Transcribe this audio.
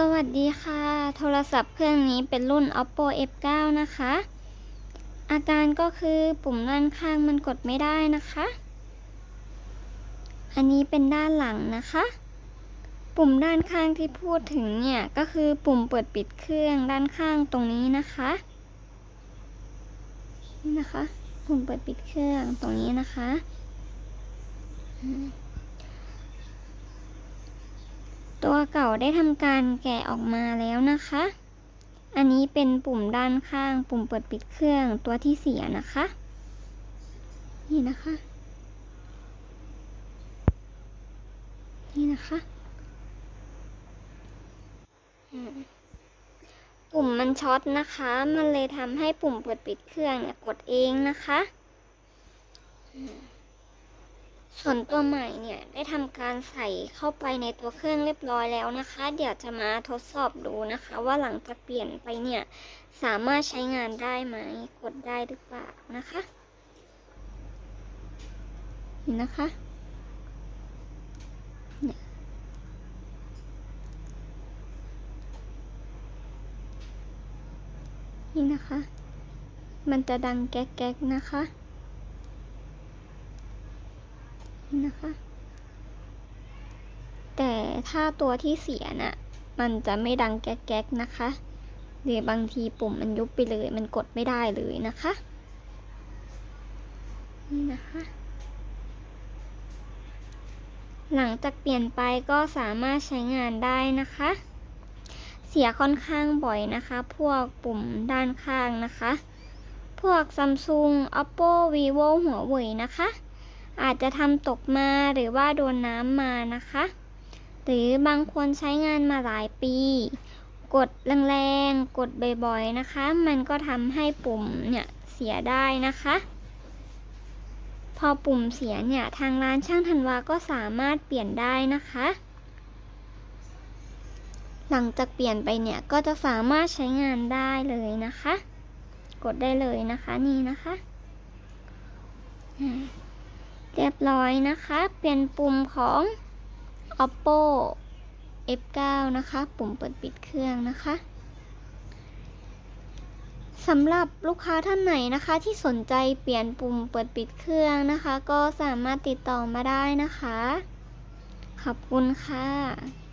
สวัสดีค่ะ โทรศัพท์เครื่องนี้เป็นรุ่น oppo f9 นะคะ อาการก็คือปุ่มด้านข้างมันกดไม่ได้นะคะ อันนี้เป็นด้านหลังนะคะ ปุ่มด้านข้างที่พูดถึงเนี่ย ก็คือปุ่มเปิดปิดเครื่องด้านข้างตรงนี้นะคะนี่นะคะ ปุ่มเปิดปิดเครื่องตรงนี้นะคะอืม ตัวเก่าได้ทำการแกะออกมาแล้วนะคะ อันนี้เป็นปุ่มด้านข้าง ปุ่มเปิดปิดเครื่องตัวที่เสียนะคะ นี่นะคะ นี่นะคะปุ่มมันช็อตนะคะ มันเลยทำให้ปุ่มเปิดปิดเครื่องเนี่ยกดเองนะคะ ส่วนตัวใหม่เนี่ยได้ทำการใส่เข้าไปในตัวเครื่องเรียบร้อยแล้วนะคะ เดี๋ยวจะมาทดสอบดูนะคะ ว่าหลังจากเปลี่ยนไปเนี่ยสามารถใช้งานได้ไหมกดได้หรือเปล่านะคะนี่นะคะเนี่ยนี่นะคะ มันจะดังแก๊กๆนะคะ นะคะ แต่ถ้าตัวที่เสียน่ะ มันจะไม่ดังแก๊กๆนะคะ หรือบางทีปุ่มมันยุบไปเลย มันกดไม่ได้เลยนะคะ นี่นะคะ หลังจากเปลี่ยนไปก็สามารถใช้งานได้นะคะ เสียค่อนข้างบ่อยนะคะ พวกปุ่มด้านข้างนะคะ พวก Samsung Oppo Vivo หัวเว่ยนะคะ อาจจะทำตกมาหรือว่าโดนน้ำมานะคะ หรือบางคนใช้งานมาหลายปี กดแรงๆ กดบ่อยๆนะคะ มันก็ทำให้ปุ่มเนี่ยเสียได้นะคะ พอปุ่มเสียเนี่ยทางร้านช่างธันวาก็สามารถเปลี่ยนได้นะคะ หลังจากเปลี่ยนไปเนี่ยก็จะสามารถใช้งานได้เลยนะคะ กดได้เลยนะคะนี่นะคะ เรียบร้อยนะคะ เปลี่ยนปุ่มของ oppo f9 นะคะ ปุ่มเปิดปิดเครื่องนะคะสำหรับลูกค้าท่านไหนนะคะที่สนใจเปลี่ยนปุ่มเปิดปิดเครื่องนะคะ ก็สามารถติดต่อมาได้นะคะ ขอบคุณค่ะ